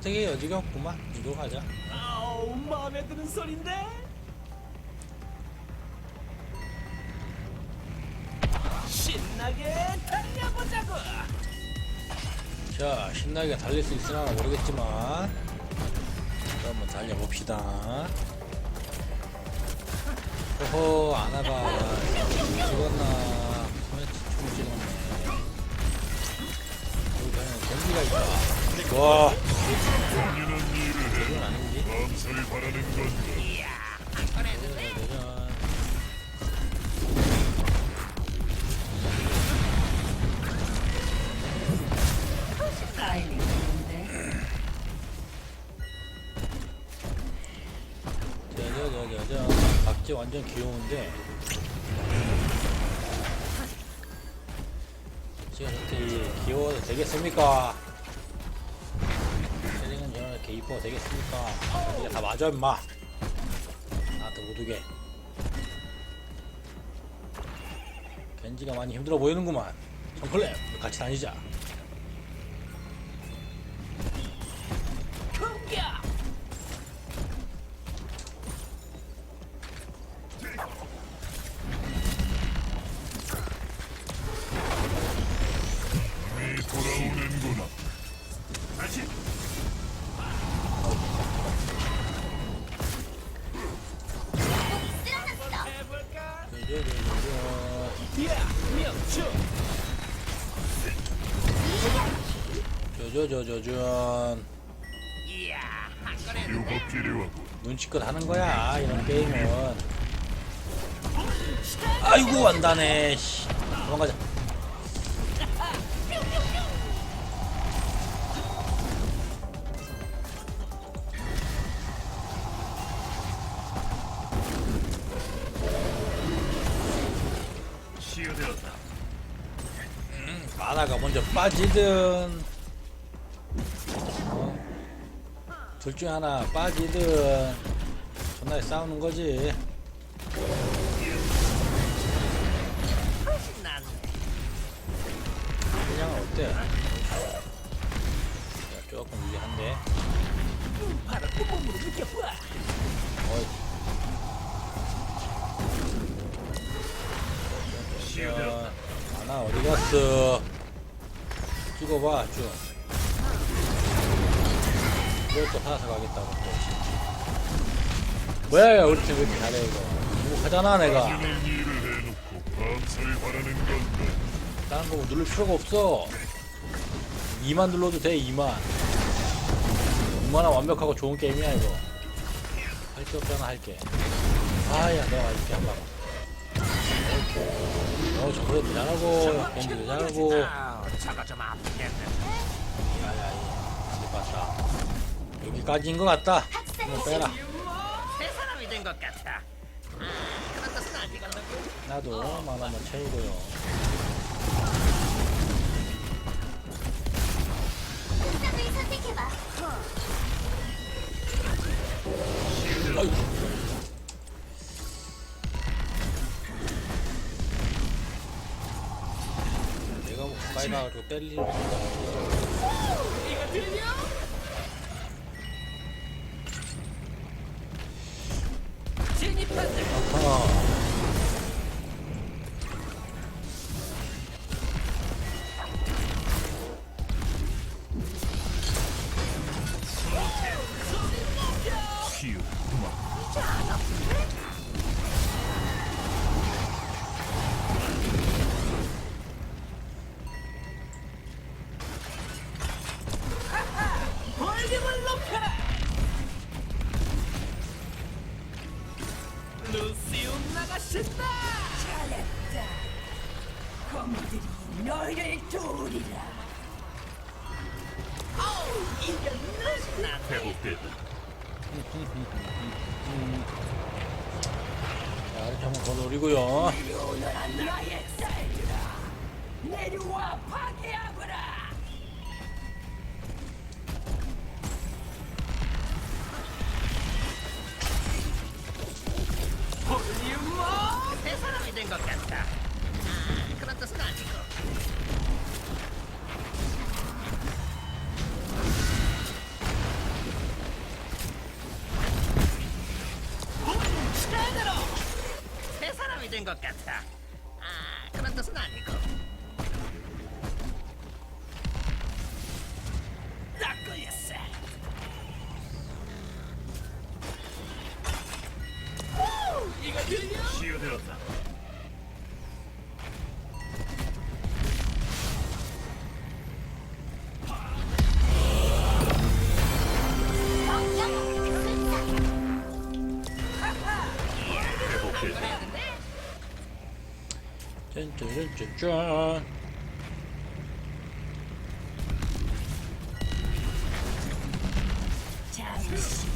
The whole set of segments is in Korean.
선택의 여지가 없구만. 이거 가자. 아우 마음에 드는 소린데 신나게 달려보자고 자, 신나게 달릴 수 있으나 모르겠지만. 자, 한번 달려봅시다. 안 와봐. 죽었나. 총 찍었네. 여기 그냥 경기가 있다. 와, 저저저저저 박지 완전 귀여운데 제가 저렇게 귀여워도 되겠습니까? 이렇게 이뻐도 되겠습니까? 이게 다 맞아 임마. 나한테 못오게. 겐지가 많이 힘들어 보이는구만. 정클랩 같이 다니자 필요하고. 눈치껏 하는 거야 이런 게임은. 아이고 안다네 씨. 도망가자. 치유되었다. 만화가 먼저 빠지든 둘 중에 하나 빠지든 존나게 싸우는 거지 난 그냥 어때? 야, 조금 유리한데 어이 치유되었다. 야, 하나 어디 갔어? 찍어봐 쭉. 이것도 사서 가겠다고 또. 뭐야 우리 팀 왜 이렇게 잘해 이거? 내가. 일을 해놓고 감사를 바라는 건가? 다른 거 누를 필요가 없어. 2만 눌러도 돼 2만. 얼마나 완벽하고 좋은 게임이야 이거. 할 게 없잖아 할게. 아야 내가 맞을게 한 방. 어 저거도 잘하고 밴드도 잘하고. 저거 좀 아프겠네 야야 이 봤다 여기까지인 것 같다. 한번 빼라. 새 사람이 된 것 같아. 아 그런 뜻은 아니거든 나도 만화만 채우고요. 상을 선택해봐. 아이고. 내가 뭐 가까이 가가지고 때릴 일이 없다 이거 들려? 루시움 나가신다! 잘했다. 검들이 너희를 도우리라. 아우 이겼네 난 회복됐다. 자 이렇게 한번 더 노리고요. 오너라 나의 쌀들아. 내려와 파괴하거 Doganta. Kratos nanico. Scandalo! Pesara mi tengo cazza. Ah, Kratos nanico. Zacco yesse. Iga, 潮であった。 짠짜란짠짠. 잠시.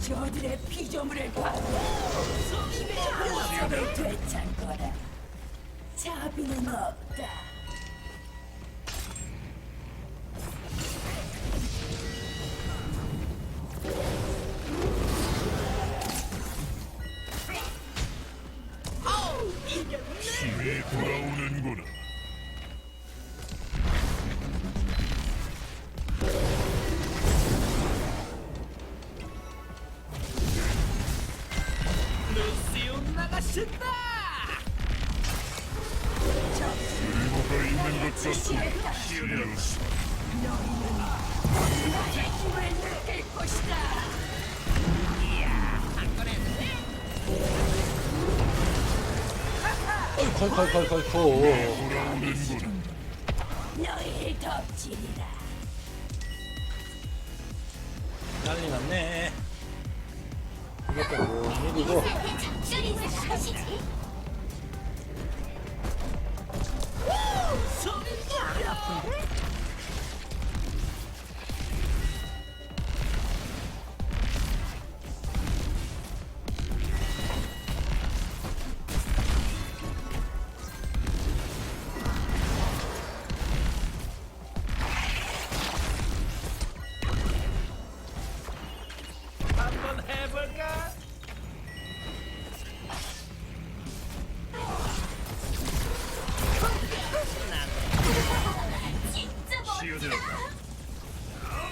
저들의 피조물을 받고 힘의 보석을 되찾거라. 자비는 없 돌아오는구나. 루시움 나가신 컬컬컬컬컬. 너희를 덮치리라. 난리 났네. 이것도 뭔 일이고. 한번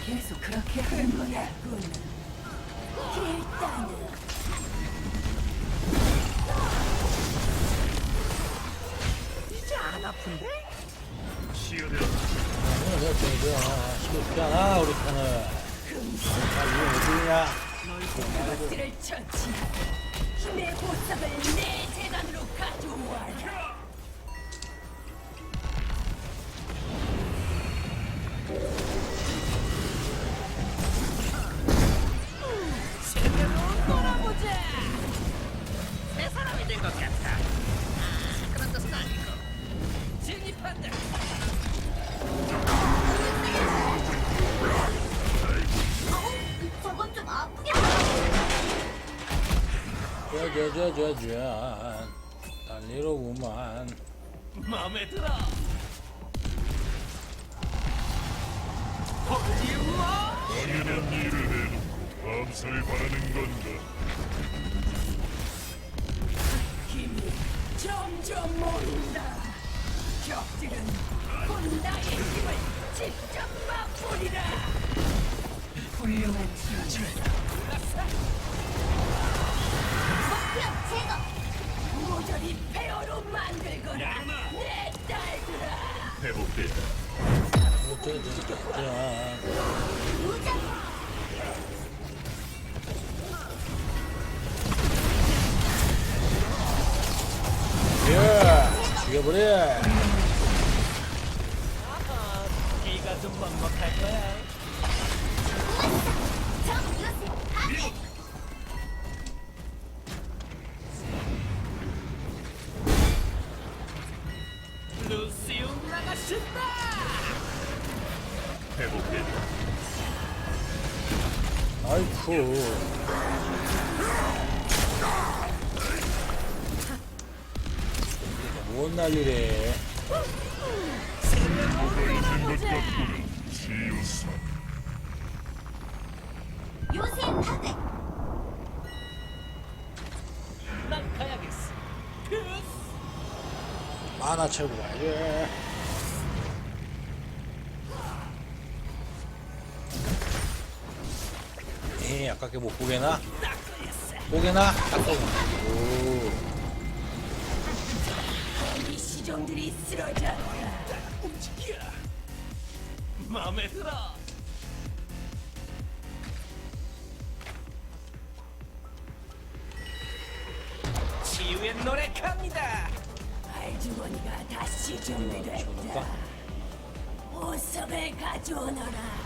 계속 그렇게 하는 거야군. 일단은 이제 안 아픈데? 치유되었다. 오늘. 시계 쉽지 않아, 우리 편은. 아, 이거 어디냐? 것들을 처치하고 힘의 보석을 내 재단으로 가져와라. 짜자자자잔. 달리로구만. 마음에 들어. 홀리우어. 당연한 일을 해놓고 감사를 바라는 건가? 힘이 점점 모인다. 적들은 곧 나의 힘을 직접 맛보리라. 훌륭한 지원이다. 목표 제거 모조리 폐허로 만들거라. 내 딸들아. 회복됐다. 짜자자잔. 무장 예! 죽여버려! 네가 좀 먹먹할 거야. 아이쿠. 뭔 난리래. 요새 파괴 난 가야겠어. 만화 채우고 가야지. 아깝게 못 보게나? 보게나? 딱 보게나. 오. 이 시종들이 쓰러졌다. 움직여. 마음에 들어. 치유의 노래 갑니다. 알주머니가 다시 준비됐다. 보석을 가져오너라.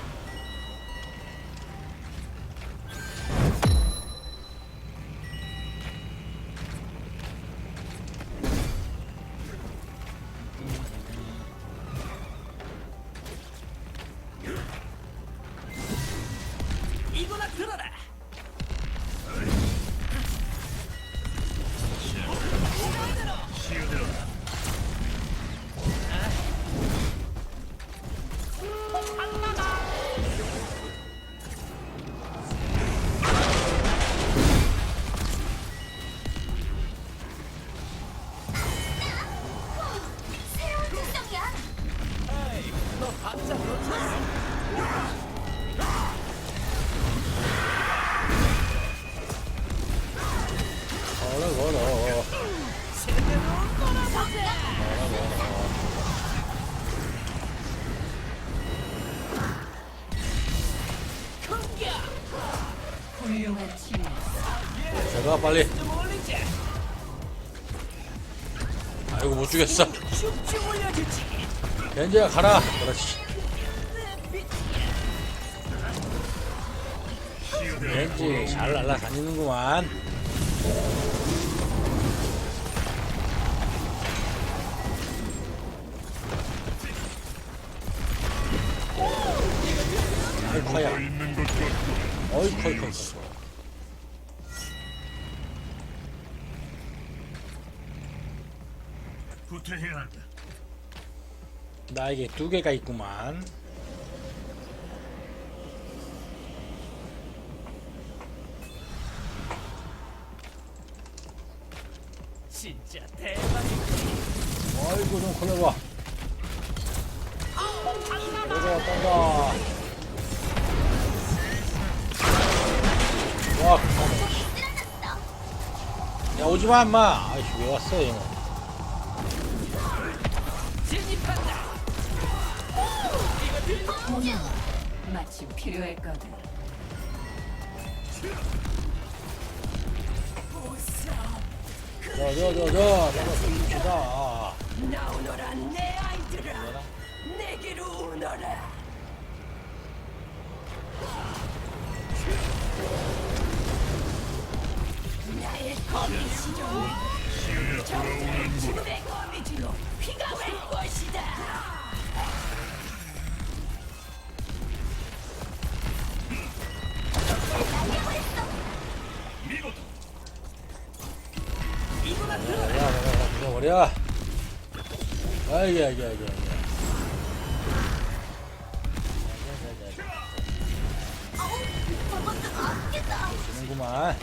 빨리. 아이고, 못 올려주지. 겐지야, 가라. 그렇지. 겐지 잘 날아다니는구만. 아이 커야. 있는 것 같고 어이 커이 커이 커. 후퇴해야 한다. 나에게 두 개가 있구만. 진짜 대박이지. 아이고 좀 걸려봐. 내가 떤다. 와, 야 오지마 인마. 아이씨 왜 왔어 얘는. 필요했거든. 저저저저 저거. 나오너라 내 아이들아. 내게로 오너라. 나의 거미시종 아이고, 아이고. 저것도 아프겠다. 주는구만.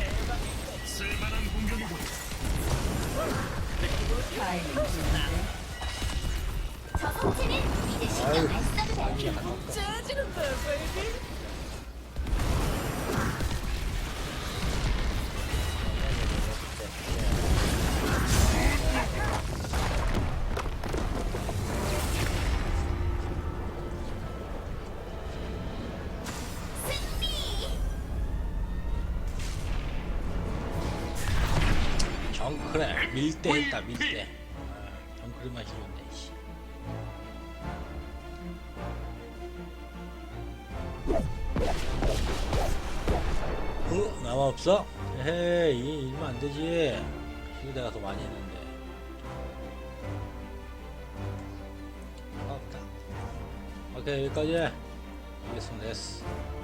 저 성체는 정크래 밀대 했다 밀대. 아, 싫은데. 씨. 어? 나만 없어? 에이 이 일면 안 되지. 실드 가서 많이 했는데. 아깝다. 오케이 여기까지. 알겠습니다 됐어.